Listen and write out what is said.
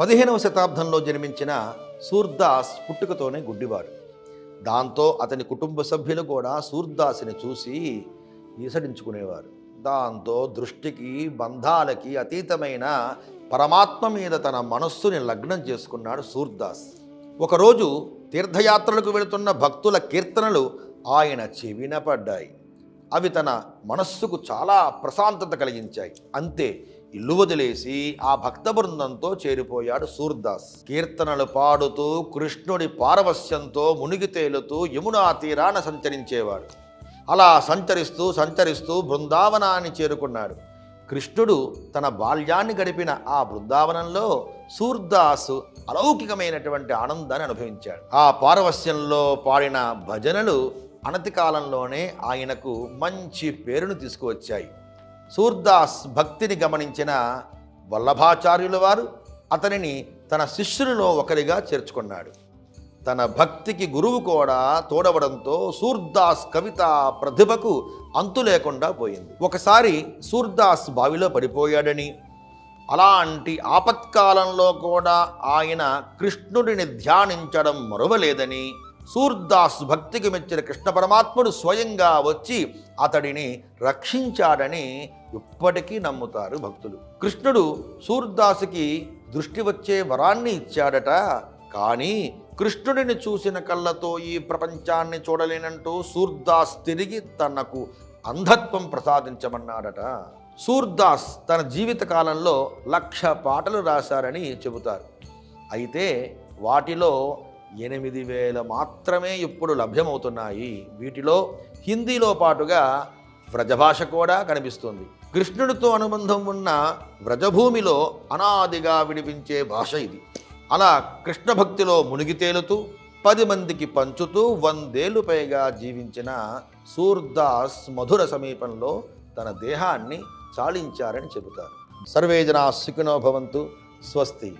పదిహేనవ శతాబ్దంలో జన్మించిన సూర్దాస్ పుట్టుకతోనే గుడ్డివాడు. దాంతో అతని కుటుంబ సభ్యులు కూడా సూర్దాస్ని చూసి ఈసడించుకునేవారు దాంతో దృష్టికి బంధాలకి అతీతమైన పరమాత్మ మీద తన మనస్సుని లగ్నం చేసుకున్నాడు సూర్దాస్. ఒకరోజు తీర్థయాత్రలకు వెళుతున్న భక్తుల కీర్తనలు ఆయన చెవిన పడ్డాయి. అవి తన మనస్సుకు చాలా ప్రశాంతత కలిగించాయి. అంతే ఇల్లు వదిలేసి ఆ భక్త బృందంతో చేరిపోయాడు సూర్దాస్. కీర్తనలు పాడుతూ కృష్ణుడి పారవస్యంతో మునిగి తేలుతూ యమునా తీరాన సంచరించేవాడు. అలా సంచరిస్తూ సంచరిస్తూ బృందావనాన్ని చేరుకున్నాడు. కృష్ణుడు తన బాల్యాన్ని గడిపిన ఆ బృందావనంలో సూర్దాసు అలౌకికమైనటువంటి ఆనందాన్ని అనుభవించాడు. ఆ పారవస్యంలో పాడిన భజనలు అనతి కాలంలోనే ఆయనకు మంచి పేరును తీసుకువచ్చాయి. సూర్దాస్ భక్తిని గమనించిన వల్లభాచార్యుల వారు అతనిని తన శిష్యులలో ఒకరిగా చేర్చుకున్నాడు. తన భక్తికి గురువు కూడా తోడవడంతో సూర్దాస్ కవిత ప్రతిభకు అంతు లేకుండా పోయింది. ఒకసారి సూర్దాస్ బావిలో పడిపోయాడని అలాంటి ఆపత్కాలంలో కూడా ఆయన కృష్ణుడిని ధ్యానించడం మరువలేదని సూర్దాస్ భక్తికి మెచ్చిన కృష్ణ పరమాత్ముడు స్వయంగా వచ్చి అతడిని రక్షించాడని ఇప్పటికీ నమ్ముతారు భక్తులు. కృష్ణుడు సూర్దాసుకి దృష్టి వచ్చే వరాన్ని ఇచ్చాడట. కానీ కృష్ణుడిని చూసిన కళ్ళతో ఈ ప్రపంచాన్ని చూడలేనంటూ సూర్దాస్ తిరిగి తనకు అంధత్వం ప్రసాదించమన్నాడట. సూర్దాస్ తన జీవిత కాలంలో లక్ష పాటలు రాశారని చెబుతారు. అయితే వాటిలో ఎనిమిది వేల మాత్రమే ఇప్పుడు లభ్యమవుతున్నాయి. వీటిలో హిందీలో పాటుగా వ్రజభాష కూడా కనిపిస్తుంది. కృష్ణుడితో అనుబంధం ఉన్న వ్రజభూమిలో అనాదిగా వినిపించే భాష ఇది. అలా కృష్ణ భక్తిలో మునిగి తేలుతూ పది మందికి పంచుతూ వందేళ్ళు పైగా జీవించిన సూర్దాస్ మధుర సమీపంలో తన దేహాన్ని చాలించారని చెబుతారు. సర్వేజనా సుఖినో భవంతు. స్వస్తి.